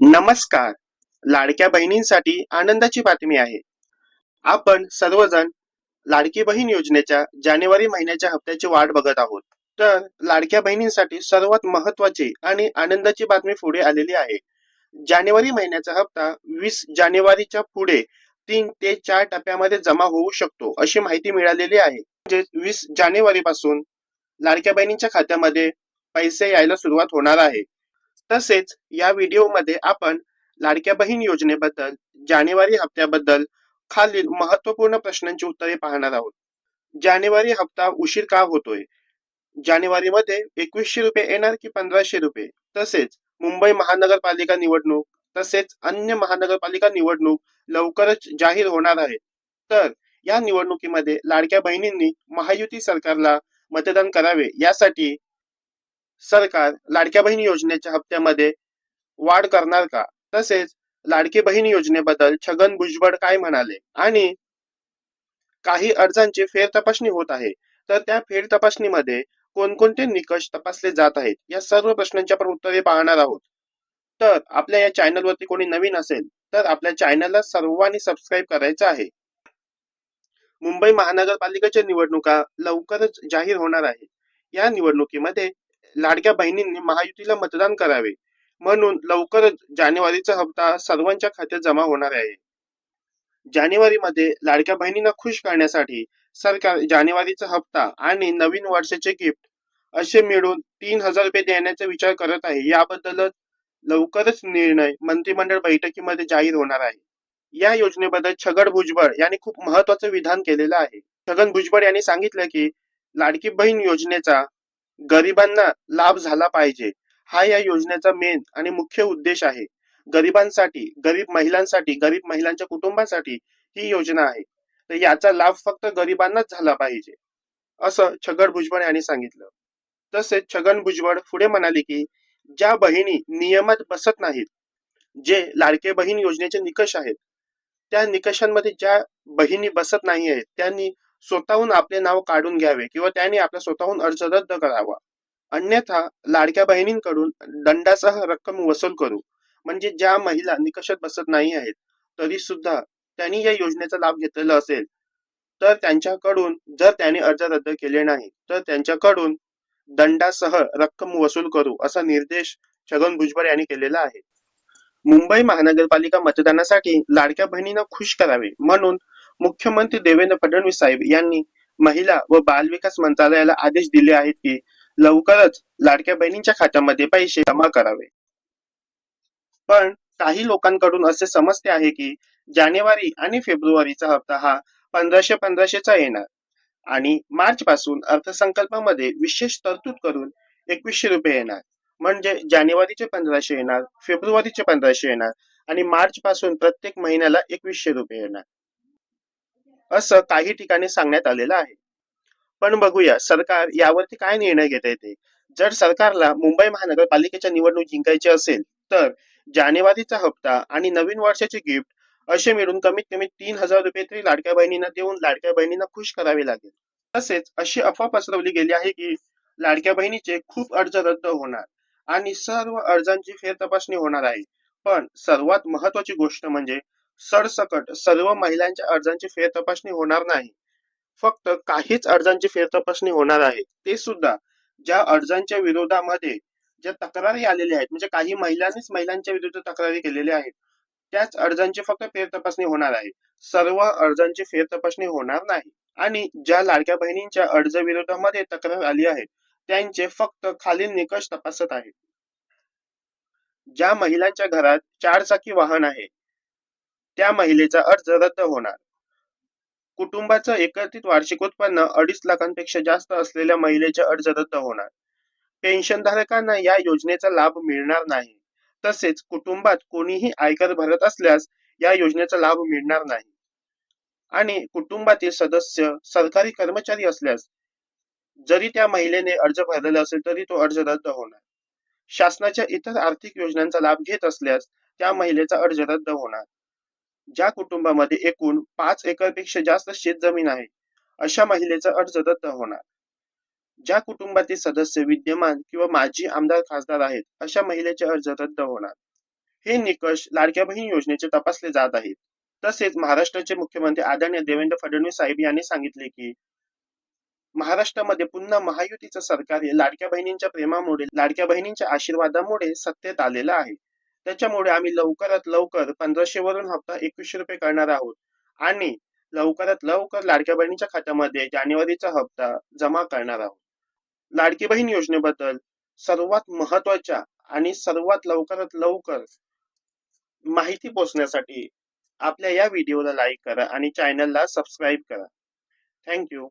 नमस्कार. लाडक्या बहिणींसाठी आनंदाची बातमी आहे. आपण सर्वजण लाडकी बहीण योजनेच्या जानेवारी महिन्याच्या हप्त्याची वाट बघत आहोत. तर लाडक्या बहिणींसाठी सर्वात महत्वाची आणि आनंदाची बातमी पुढे आलेली आहे. जानेवारी महिन्याचा हप्ता वीस जानेवारीच्या पुढे तीन ते चार टप्प्यामध्ये जमा होऊ शकतो अशी माहिती मिळालेली आहे. म्हणजे वीस जानेवारी पासून लाडक्या बहिणींच्या खात्यामध्ये पैसे यायला सुरुवात होणार आहे. तसेच या व्हिडिओमध्ये आपण लाडक्या बहीण योजनेबद्दल जानेवारी हप्त्याबद्दल खालील महत्त्वपूर्ण प्रश्नांची उत्तरे पाहणार आहोत. जानेवारी हप्ता उशीर का होतोय? जानेवारीमध्ये एकवीसशे रुपये येणार की पंधराशे रुपये? तसेच मुंबई महानगरपालिका निवडणूक तसेच अन्य महानगरपालिका निवडणूक लवकरच जाहीर होणार आहे. तर या निवडणुकीमध्ये लाडक्या बहिणींनी महायुती सरकारला मतदान करावे यासाठी सरकार लाडक्या बहीण योजनेच्या हप्त्यामध्ये वाढ करणार का? तसेच लाडकी बहीण योजनेबद्दल छगन भुजबळ काय म्हणाले? आणि काही अर्जांची फेर तपासणी होत आहे तर त्या फेर तपासणीमध्ये कोणकोणते निकष तपासले जात आहेत? या सर्व प्रश्नांची आपण उत्तरे पाहणार आहोत. तर आपल्या या चॅनलवरती कोणी नवीन असेल तर आपल्या चॅनलला सर्वांनी सबस्क्राईब करायचं आहे. मुंबई महानगरपालिकेच्या निवडणुका लवकरच जाहीर होणार आहेत. या निवडणुकीमध्ये लाडक्या बहिणींनी महायुतीला मतदान करावे. म्हणून लवकरच जानेवारीचा हप्ता सर्वांच्या खात्यात जमा होणार आहे. जानेवारीमध्ये लाडक्या बहिणींना खुश करण्यासाठी सरकार जानेवारीचा हप्ता आणि नवीन वर्षाचे गिफ्ट असे मिळून तीन हजार रुपये देण्याचा विचार करत आहे. याबद्दलच लवकरच निर्णय मंत्रिमंडळ बैठकीमध्ये जाहीर होणार आहे. या योजनेबद्दल छगन भुजबळ यांनी खूप महत्वाचं विधान केलेलं आहे. छगन भुजबळ यांनी सांगितलं की लाडकी बहीण योजनेचा गरिबांना लाभ झाला पाहिजे. हा या योजनेचा मेन आणि मुख्य उद्देश आहे. गरिबांसाठी गरीब महिलांसाठी गरीब महिलांच्या कुटुंबासाठी ही योजना आहे. तर याचा लाभ फक्त गरिबांनाच झाला पाहिजे. असं छगन भुजबळ यांनी सांगितलं. तसेच छगन भुजबळ पुढे म्हणाले की ज्या बहिणी नियमात बसत नाहीत जे लाडके बहीण योजनेचे निकष आहेत त्या निकषांमध्ये ज्या बहिणी बसत नाही आहेत त्यांनी स्वतःहून आपले नाव काढून घ्यावे किंवा त्यांनी आपला स्वतःहून अर्ज रद्द करावा. अन्यथा लाडक्या बहिणींकडून दंडासह रक्कम वसूल करू. म्हणजे ज्या महिला निकषात बसत नाही आहेत तरी सुद्धा त्यांनी या योजनेचा लाभ घेतलेला असेल. तर त्यांच्याकडून जर त्यांनी अर्ज रद्द केले नाही तर त्यांच्याकडून दंडासह रक्कम वसूल करू असा निर्देश छगन भुजबळ यांनी केलेला आहे. मुंबई महानगरपालिका मतदानासाठी लाडक्या बहिणींना खुश करावे म्हणून मुख्यमंत्री देवेंद्र फडणवीस साहेब यांनी महिला व बालविकास मंत्रालयाला आदेश दिले आहेत की लवकरच लाडक्या बहिणींच्या खात्यामध्ये पैसे जमा करावे. पण काही लोकांकडून असे समजते आहे की जानेवारी आणि फेब्रुवारीचा हप्ता हा पंधराशे पंधराशेचा येणार आणि मार्च पासून अर्थसंकल्पामध्ये विशेष तरतूद करून एकवीसशे रुपये येणार. म्हणजे जानेवारीचे पंधराशे येणार फेब्रुवारीचे पंधराशे येणार आणि मार्च पासून प्रत्येक महिन्याला एकवीसशे रुपये येणार. असं काही ठिकाणी सांगण्यात आलेलं आहे. पण बघूया सरकार यावरती काय निर्णय घेत ते जर सरकारला मुंबई महानगरपालिकेच्या निवडणूक जिंकायची असेल तर जानेवारीचा हप्ता आणि नवीन वर्षाचे गिफ्ट असे मिळून कमीत कमी तीन हजार रुपये तरी लाडक्या बहिणींना देऊन लाडक्या बहिणींना खुश करावे लागेल. तसेच अशी अफवा पसरवली गेली आहे की लाडक्या बहिणीचे खूप अर्ज रद्द होणार आणि सर्व अर्जांची फेर तपासणी होणार आहे. पण सर्वात महत्वाची गोष्ट म्हणजे सरसकट सर्व महिलांच्या अर्जांची फेरतपासणी होणार नाही. फक्त काहीच अर्जांची फेरतपासणी होणार आहे. ते सुद्धा ज्या अर्जांच्या विरोधामध्ये ज्या तक्रारी आलेल्या आहेत म्हणजे काही महिलांनीच महिलांच्या विरुद्ध तक्रारी केलेल्या आहेत त्याच अर्जांची फक्त फेरतपासणी होणार आहे. सर्व अर्जांची फेरतपासणी होणार नाही. आणि ज्या लाडक्या बहिणींच्या अर्ज विरोधामध्ये तक्रार आली आहे त्यांचे फक्त खालील निकष तपासत आहेत. ज्या महिलांच्या घरात चार चाकी वाहन आहे त्या महिलेचा अर्ज रद्द होणार. कुटुंबाचं एकत्रित वार्षिक उत्पन्न अडीच लाखांपेक्षा जास्त असलेल्या महिलेचे अर्ज रद्द होणार. पेन्शनधारकांना या योजनेचा लाभ मिळणार नाही. तसेच कुटुंबात कोणीही आयकर भरत असल्यास या योजनेचा लाभ मिळणार नाही. आणि कुटुंबातील सदस्य सरकारी कर्मचारी असल्यास जरी त्या महिलेने अर्ज भरलेला असेल तरी तो अर्ज रद्द होणार. शासनाच्या इतर आर्थिक योजनांचा लाभ घेत असल्यास त्या महिलेचा अर्ज रद्द होणार. ज्या कुटुंबामध्ये एकूण पाच एकरपेक्षा जास्त शेत जमीन आहे अशा महिलेचा अर्ज रद्द होणार. ज्या कुटुंबातील सदस्य विद्यमान किंवा माजी आमदार खासदार आहेत अशा महिलेचे अर्ज रद्द होणार. हे निकष लाडक्या बहीण योजनेचे तपासले जात आहेत. तसेच महाराष्ट्राचे मुख्यमंत्री आदरणीय देवेंद्र फडणवीस साहेब यांनी सांगितले की महाराष्ट्रामध्ये पुन्हा महायुतीचं सरकार हे लाडक्या बहिणींच्या प्रेमामुळे लाडक्या बहिणींच्या आशीर्वादामुळे सत्तेत आलेलं आहे. त्याच्यामुळे आम्ही लवकरात लवकर पंधराशे वरून हप्ता एकवीसशे रुपये करणार आहोत. आणि लवकरात लवकर लाडक्या बहिणीच्या खात्यामध्ये जानेवारीचा हप्ता जमा करणार आहोत. लाडकी बहीण योजनेबद्दल सर्वात महत्त्वाच्या आणि सर्वात लवकरात लवकर माहिती पोहोचण्यासाठी आपल्या या व्हिडिओला लाईक करा आणि चॅनलला सबस्क्राईब करा. थँक्यू.